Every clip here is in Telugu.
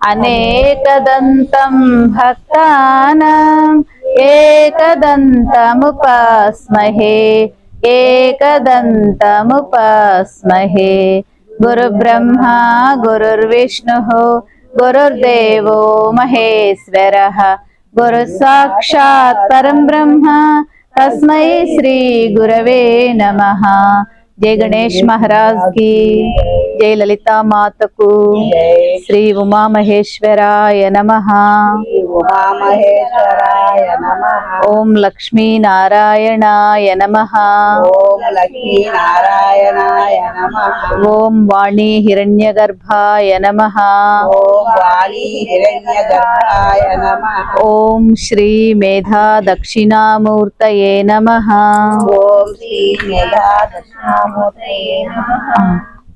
అనేకదంతం భక్తానం ఏకదంతముపాస్మహే ఏకదంతముపాస్మహే. గురుబ్రహ్మా గురుర్విష్ణు గురుర్దేవో మహేశ్వర. గురుసాక్షాత్ పరం బ్రహ్మ తస్మై శ్రీ గురవే నమ. జై గణేష్ మహారాజ్కి జై లలితా మాతకు శ్రీ ఉమామహేశ్వరాయ నమ. ఉమామహేశ్వరాయ నమ ఓం లక్ష్మీనారాయణాయ నమ ఓం లక్ష్మీ నారాయణాయ నమ ఓం వాణి హిరణ్యగర్భాయ నమ ఓం వాణీ హిరణ్య గర్భాయ నమ ఓం శ్రీ మేధా దక్షిణామూర్తయే నమ ఓం శ్రీ మేధా దక్షిణామూర్తయే నమ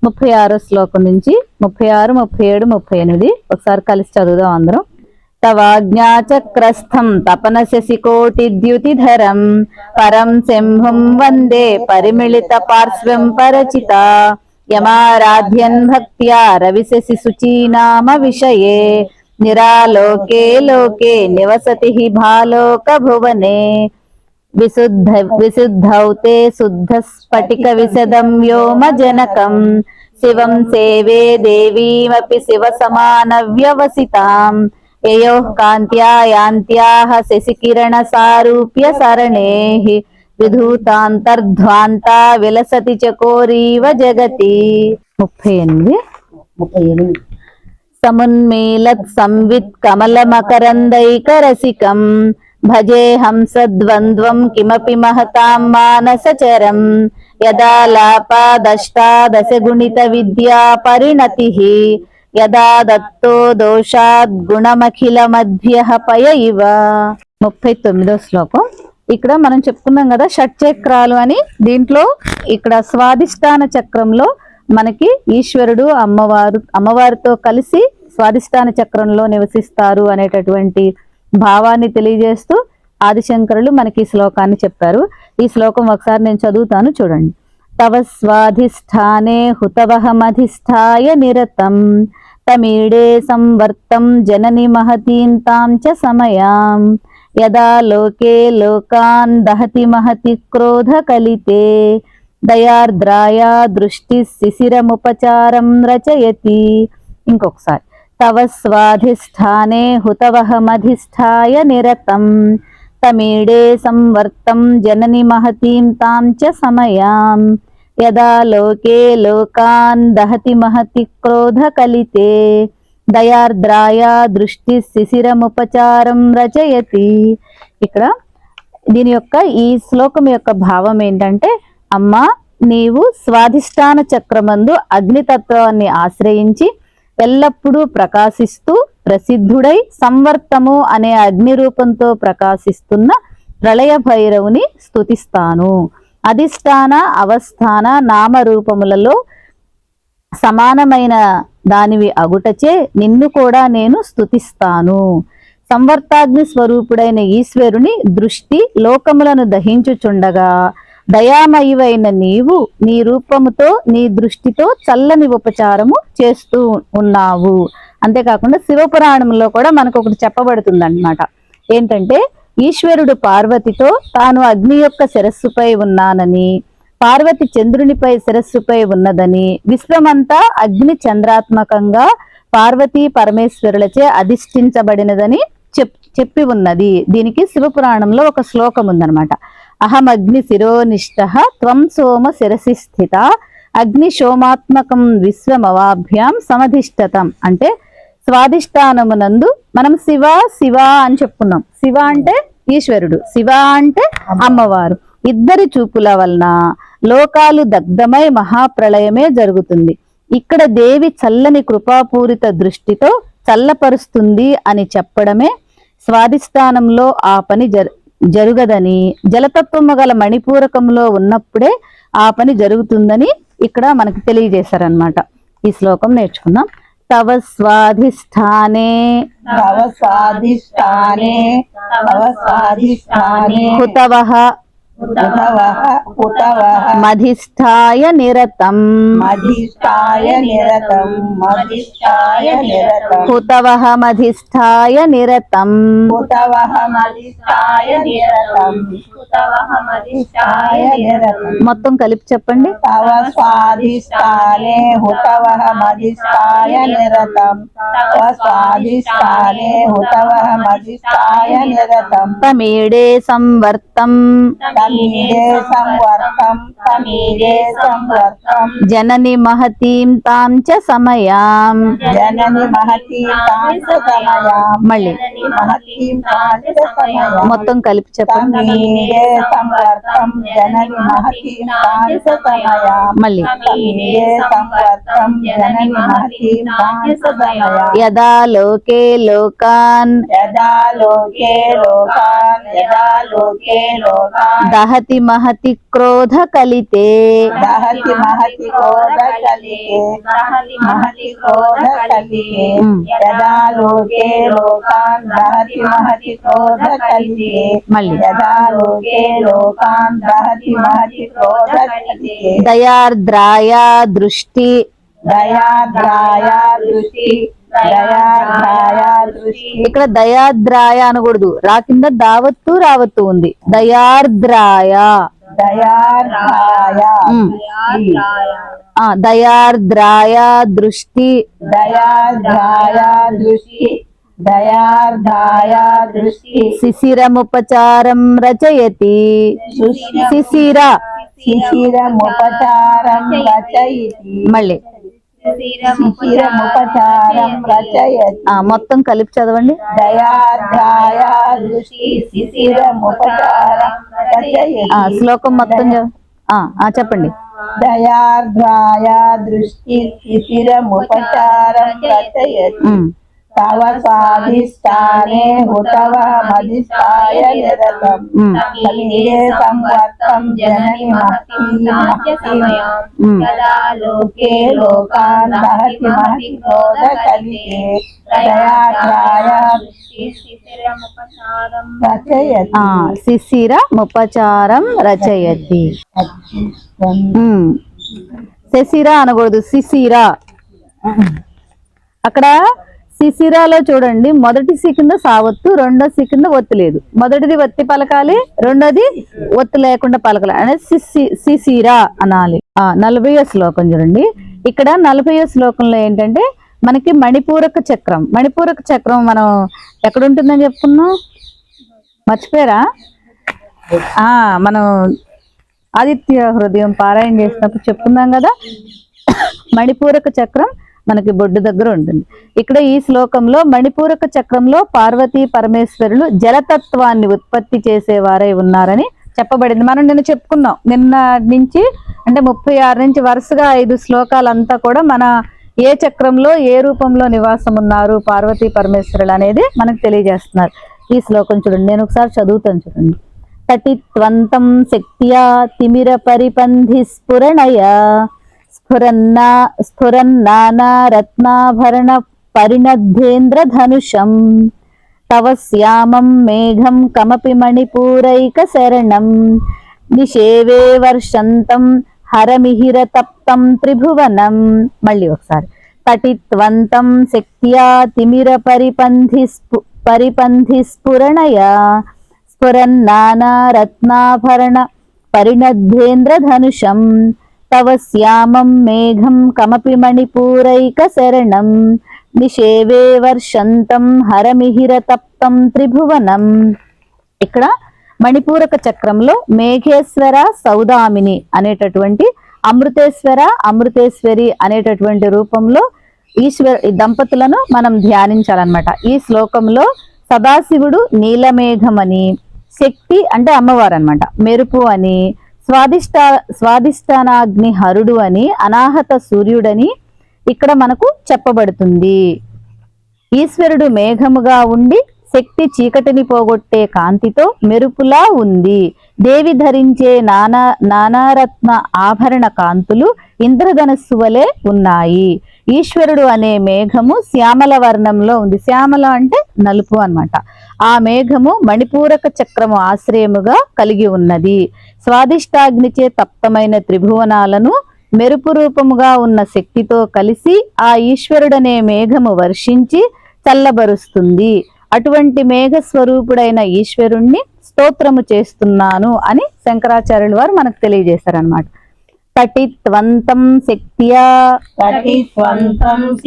ముప్పై ఆరో శ్లోకం నుంచి ముప్పై ఆరు ముప్పై ఏడు ముప్పై ఎనిమిది. ఒకసారి కలిసి చదువుదాం అందరం. తవాజ్ఞాచక్రస్థం తపన శశికోటి ద్యుతిధరం పరం శంభుం వందే పరిమిళిత పార్శ్వం పరచిత యమారాధ్యన్ భక్త్యా రవిశశి శుచీనామ విషయే నిరాలోకే లోకే నివసతి హి భాలోక భువనే విశుద్ధ విశుద్ధౌ తే యయో కాంత్యా యాంత్యాః శశికిరణ సారూప్య సరణేః విధూతాంతర్ధ్వాంతా విలసతి చకోరీవ జగతి ముప్పై ఎనిమిది ముప్పై ఎనిమిది సమున్మీలత్ సంవిత్ కమలమకరందైకరసికం భజే హంసద్వంద్వం కిమపి మహతాం మానసచరం యదా లాపాదష్టాదశ గుణిత విద్యా పరిణతి యదా దత్తో దోషాద్ గుణమఖిల మధ్య పయ ఇవ. ముప్పై తొమ్మిదో శ్లోకం. ఇక్కడ మనం చెప్పుకున్నాం కదా షట్చక్రాలు అని. దీంట్లో ఇక్కడ స్వాదిష్టాన చక్రంలో మనకి ఈశ్వరుడు అమ్మవారు అమ్మవారితో కలిసి స్వాదిష్టాన చక్రంలో నివసిస్తారు అనేటటువంటి భావాన్ని తెలియజేస్తూ ఆదిశంకరులు మనకి ఈ శ్లోకాన్ని చెప్పారు. ఈ శ్లోకం ఒకసారి నేను చదువుతాను చూడండి. తవ స్వాధిష్టానే హుతవహమధిష్టాయ నిరతం. తమీడే సంవర్తం జనని మహతీం తాం చ సమయాం. యదా లోకే లోకాన్ దహతి మహతి క్రోధ కలితే దయార్ద్రాయా దృష్టి శిశిరముపచారం రచయతి. ఇంకొకసారి తవ స్వాధిష్టానే హుతవహమధిష్టాయ నిరతం. తమీడే సంవర్తం జనని మహతీం తాం చ సమయాం. యదా లోకే లోకాన్ దహతి మహతి క్రోధ కలితే దయార్ద్రాయ దృష్టి శిశిరముపచారం రచయతి. ఇక్కడ దీని యొక్క ఈ శ్లోకం యొక్క భావం ఏంటంటే అమ్మా నీవు స్వాధిష్టాన చక్రమందు అగ్నితత్వాన్ని ఆశ్రయించి ఎల్లప్పుడూ ప్రకాశిస్తూ ప్రసిద్ధుడై సంవర్తము అనే అగ్ని రూపంతో ప్రకాశిస్తున్న ప్రళయ భైరవుని స్థుతిస్తాను అధిష్టాన అవస్థాన నామరూపములలో సమానమైన దానివి అగుటచే నిన్ను కూడా నేను స్తుతిస్తాను. సంవర్తాగ్ని స్వరూపుడైన ఈశ్వరుని దృష్టి లోకములను దహించుచుండగా దయామయువైన నీవు నీ రూపముతో నీ దృష్టితో చల్లని ఉపచారము చేస్తూ ఉన్నావు. అంతేకాకుండా శివపురాణంలో కూడా మనకు ఒకటి చెప్పబడుతుంది అనమాట ఏంటంటే ఈశ్వరుడు పార్వతితో తాను అగ్ని యొక్క శిరస్సుపై ఉన్నానని పార్వతి చంద్రునిపై శిరస్సుపై ఉన్నదని విశ్వమంతా అగ్ని చంద్రాత్మకంగా పార్వతీ పరమేశ్వరులచే అధిష్ఠించబడినదని చెప్ చెప్పి ఉన్నది. దీనికి శివపురాణంలో ఒక శ్లోకం ఉందనమాట అహం అగ్ని శిరోనిష్ట త్వం సోమ శిరసి స్థిత అగ్ని సోమాత్మకం విశ్వమవాభ్యాం సమధిష్టతం అంటే స్వాధిష్టానమునందు మనం శివ శివ అని చెప్పుకున్నాం. శివ అంటే ఈశ్వరుడు శివ అంటే అమ్మవారు. ఇద్దరి చూపుల వలన లోకాలు దగ్ధమై మహాప్రళయమే జరుగుతుంది. ఇక్కడ దేవి చల్లని కృపాపూరిత దృష్టితో చల్లపరుస్తుంది అని చెప్పడమే స్వాధిష్టానంలో ఆ పని జరు జరుగదని జలతత్వము గల మణిపూరకంలో ఉన్నప్పుడే ఆ పని జరుగుతుందని ఇక్కడ మనకి తెలియజేశారనమాట ఈ శ్లోకం నేర్చుకుందాం. తవ స్వాధిష్టానే తవ స్వాధిష్టానే తవ స్వాధిష్టానే హుతవః హుతవః హుతవః మధిష్టాయ నిరతం. మధిష్టాయ నిరతం మధిష్టాయ నిరతం. హుతవః మధిష్టాయ నిరతం. హుతవః మధిష్టాయ నిరతం. హుతవః మధిష్టాయ నిరతం. మొత్తం కలిపి చెప్పండి. తవ హుతవః మధిష్టాయ నిరతం. తవ హుతవః మధిష్టాయ నిరతం. తమీడే సంవర్తం. సంవర్తం సంవర్తం జనని మహతీం తాం చ సమయాం జనని మహతీ కాంత సమయాం మళ్ళీ. మహతీ కాంత సమయాం మొత్తం కలిపి చెప్పండి. తమీడే సంవర్తం జనని మహతీ కాంత సమయాం మళ్ళీ. తమీడే సంవర్తం జనని మహతీ కాంత సమయాం యదా లోకే లోకాన్ యదా లోకే లోకాన్ యదా లోకే లోకాన్ దహతి మహతి క్రోధ కలితే. దహతి మహతి క్రోధ కలిగే దహతి మహతి క్రోధ ఉమ్. యదా లోకే లోకాన్ దహతి మహతి క్రోధ మళ్ళీ. యదా లోకే లోకాన్ దహతి మహతి క్రోధ కలిగే దయార్ద్రాయ దృష్టి. దయాద్రాయ దృష్టి. ఇక్కడ దయాద్రాయ అనకూడదు. రా కింద దావత్తు రావత్తు ఉంది. దయార్ద్రాయ. దయార్ద్రాయ దృష్టి. దయాద్రాయ దృష్టి. దయార్ధాయ దృష్టి. శిశిరముపచారం రచయతి. శిశిర. శిశిరముపచారం రచయితి. మళ్ళీ. మొత్తం కలిపి చదవండి. దయార్ధాయ దృష్టి శిశిరముపచారం రచయతి. ఆ శ్లోకం మొత్తం చదవ- ఆ ఆ చెప్పండి. దయార్ద్రాయ దృష్టి శిశిరముపచారం రచయతి. ఉమ్. తవ స్వాధిష్టానే హుతవ మధిష్టాయ నిరతం. సంవర్తం జనని సమయం ఉమ్. లోకే లోకాన్ దహతి మహతి క్రోధ కలిగే ఆ శిశిర ముపచారం రచయతి. శశిర అనకూడదు శిశిర. అక్కడ శిశిరాలో చూడండి. మొదటి సి కింద సావత్తు రెండో సి కింద ఒత్తి లేదు. మొదటిది ఒత్తి పలకాలి రెండోది ఒత్తి లేకుండా పలకాలి. అనేది శిశి అనాలి. ఆ నలభై శ్లోకం చూడండి. ఇక్కడ నలభై శ్లోకంలో ఏంటంటే మనకి మణిపూరక చక్రం. మణిపూరక చక్రం మనం ఎక్కడుంటుందని చెప్పుకున్నాం? మర్చిపోయారా? మనం ఆదిత్య హృదయం పారాయణ చేసినప్పుడు చెప్పుకున్నాం కదా. మణిపూరక చక్రం మనకి బొడ్డు దగ్గర ఉంటుంది. ఇక్కడ ఈ శ్లోకంలో మణిపూరక చక్రంలో పార్వతీ పరమేశ్వరులు జలతత్వాన్ని ఉత్పత్తి చేసేవారై ఉన్నారని చెప్పబడింది. మనం నిన్న చెప్పుకున్నాం. నిన్న నుంచి అంటే ముప్పై ఆరు నుంచి వరుసగా ఐదు శ్లోకాలంతా కూడా మన ఏ చక్రంలో ఏ రూపంలో నివాసం ఉన్నారు పార్వతీ పరమేశ్వరులు అనేది మనకు తెలియజేస్తున్నారు. ఈ శ్లోకం చూడండి. నేను ఒకసారి చదువుతాను చూడండి. తటిత్వంతం శక్త్యా తిమిర పరిపంధి స్ఫురణయ స్ఫురన్నా స్ఫురన్నానారత్నాభరణ పరిణద్ధేంద్రధనుషం తవ శ్యామం మేఘం కమపి మణిపూరైక శరణం నిషేవే వర్షంతం హరమిహిర తప్తం త్రిభువనం. మళ్ళీ ఒకసారి. తటిత్వంతం శక్త్యా తిమిర పరిపంధి స్ఫు పరిపంధి స్ఫురణయ. స్ఫురన్నానారత్నాభరణ పరిణద్ధేంద్రధనుషం. తవ శ్యామం మేఘం కమపి మణిపూరైక శరణం నిషేవే వర్షంతం హరమిహిర తప్తం త్రిభువనం ఇక్కడ మణిపూరక చక్రంలో మేఘేశ్వర సౌదామిని అనేటటువంటి అమృతేశ్వర అమృతేశ్వరి అనేటటువంటి రూపంలో ఈశ్వర ఈ దంపతులను మనం ధ్యానించాలన్నమాట. ఈ శ్లోకంలో సదాశివుడు నీలమేఘమని శక్తి అంటే అమ్మవారు అనమాట మెరుపు అని స్వాదిష్ట స్వాదిష్టానాగ్ని హరుడు అని అనాహత సూర్యుడని ఇక్కడ మనకు చెప్పబడుతుంది. ఈశ్వరుడు మేఘముగా ఉండి శక్తి చీకటిని పోగొట్టే కాంతితో మెరుపులా ఉంది. దేవి ధరించే నానా నానారత్న ఆభరణ కాంతులు ఇంద్రధనస్సు వలె ఉన్నాయి. ఈశ్వరుడు అనే మేఘము శ్యామల వర్ణంలో ఉంది. శ్యామల అంటే నలుపు అనమాట ఆ మేఘము మణిపూరక చక్రము ఆశ్రయముగా కలిగి ఉన్నది. స్వాదిష్టాగ్నిచే తప్తమైన త్రిభువనాలను మెరుపు రూపముగా ఉన్న శక్తితో కలిసి ఆ ఈశ్వరుడనే మేఘము వర్షించి చల్లబరుస్తుంది. అటువంటి మేఘ స్వరూపుడైన ఈశ్వరుణ్ణి స్తోత్రము చేస్తున్నాను అని శంకరాచార్యుల వారు మనకు తెలియజేశారనమాట తటిత్వంతం శక్త్యా తటి స్వంతం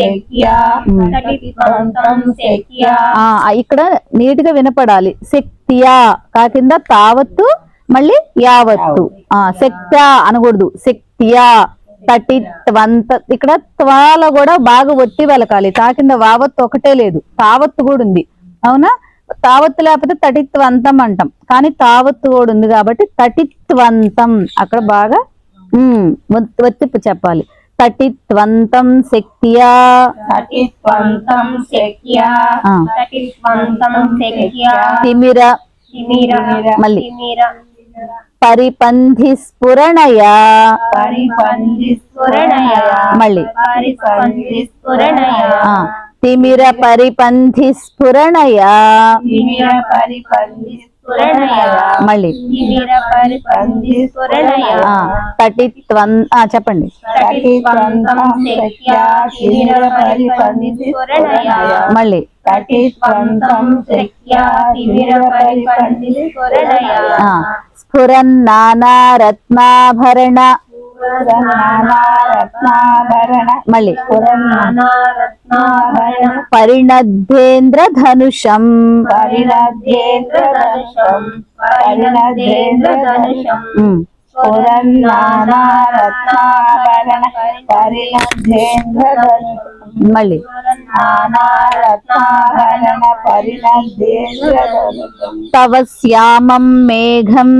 శక్యా ఆ ఇక్కడ నీట్గా వినపడాలి. శక్తియా. కాకింద తావత్తు మళ్ళీ యావత్తు. ఆ శక్త్యా అనకూడదు. శక్తియా. తటిత్వంత ఇక్కడ త్వాల కూడా బాగా ఒత్తి వెలకాలి. తా కింద వావత్తు ఒకటే లేదు. తావత్తు కూడా ఉంది. అవునా? తావత్తు లేకపోతే తటిత్వంతం అంటాం. కానీ తావత్తు కూడా ఉంది కాబట్టి తటిత్వంతం. అక్కడ బాగా ఒత్తి చెప్పాలి. తటిత్వంతం శక్తియా. శక్యా తిమిర. తిమిర. మళ్ళీ. పరిపంధి స్ఫురణయా స్ఫురణయ మళ్ళీ. స్ఫురణయ తిమిర పరిపంధి స్ఫురణయా తిమిర స్ఫురణయ మళ్ళీ. తటిత్వం చెప్పండి. మళ్ళీ. స్ఫురన్నానా రత్నాభరణ రత్నాభరణ. మళ్ళీ. పరిణద్ధేంద్ర ధనుషం పరిణద్యేంద్ర ధనుషం పరిణద్యేంద్ర ధనుషం ధనుషం మళ్ళీ. తవ శ్యామం మేఘం.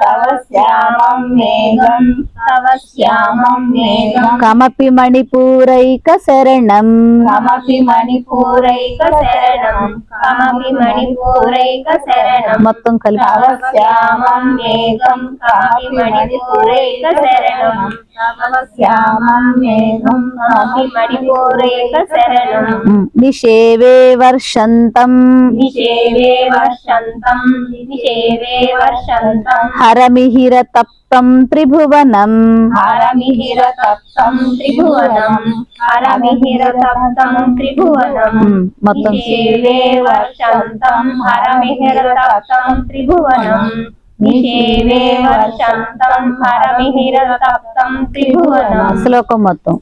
తవ శ్యామం మేఘం తవ శ్యామం మేఘం కమపి మణిపూరైక శరణం కమపి మణిపూరైక శరణం కమపి మణిపూరైక శరణం మొత్తం కలిపి. తవ శ్యామం మేఘం కమపి మణిపూరైక శరణం తవ శ్యామం మేఘం కమపి మణిపూరైక వర్షంతం. నిషేవే వర్షంతం. నిషేవే వర్షంతం. హరమిహిర తప్తం త్రిభువనం. హరమిహిర తప్తం త్రిభువనం. హరమిహిర తప్తం త్రిభువనం. ఉమ్, మొత్తం. నిషేవే వర్షంతం. హరమిహిర తప్తం త్రిభువనం. శ్లోకం మొత్తం.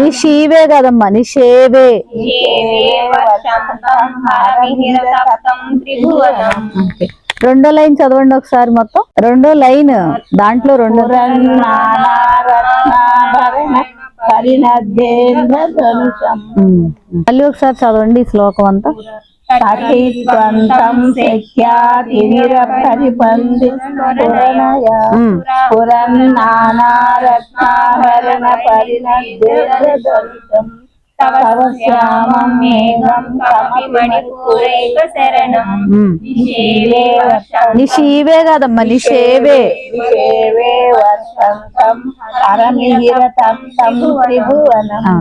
నిషేవే కదమ్మా నిషేవే ఓకే. రెండో లైన్ చదవండి ఒకసారి మొత్తం. రెండో లైన్ దాంట్లో రెండో. మళ్ళీ ఒకసారి చదవండి ఈ శ్లోకం అంతా. సఖిత్వంతం పరిపంది తవ శ్యామం మేఘం శరణం. నిషేవే వర్షం నిషీవే కదమ్మా నిషేవే। నిషేవే హరమిహిర తం త్రిభువనం ఆ.